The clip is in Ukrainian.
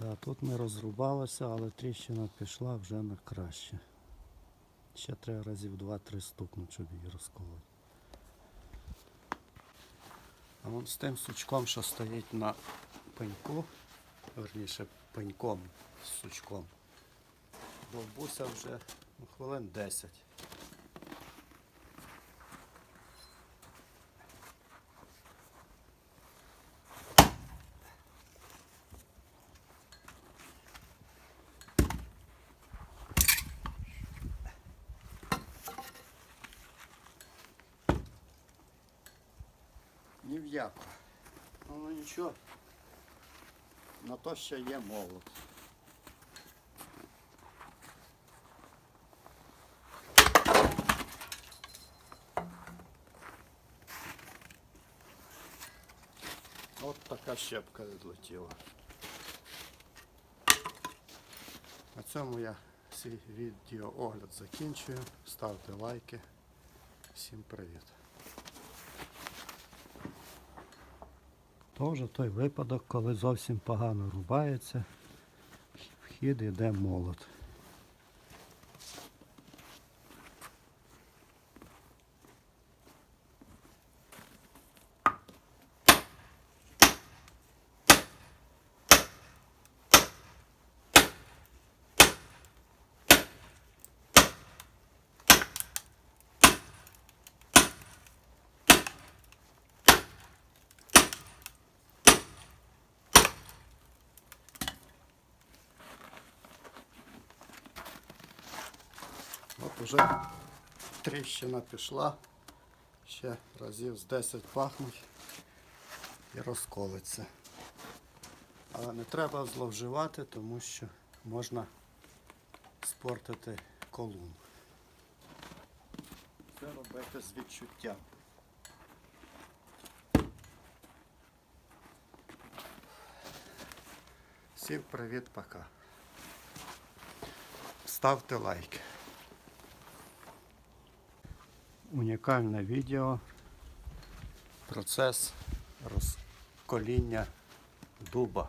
Да, тут не розрубалося, але тріщина пішла вже на краще. Ще треба разів 2-3 стукнути, щоб її розколоти. А вон з тим сучком, що стоїть на пеньку, верніше пеньком з сучком, довбуся вже ну, хвилин 10. Ні. Ну нічого. На то ще є молот. От така щепка відлетіла. На цьому я свій відеоогляд закінчую. Ставте лайки. Всім привіт. То вже той випадок, коли зовсім погано рубається, вхід йде молот. Уже тріщина пішла, ще разів з 10 пахнуть і розколиться. Але не треба зловживати, тому що можна спортити колун. Це робити з відчуттям. Всім привіт, пока. Ставте лайки. Унікальне відео. Процес розкоління дуба.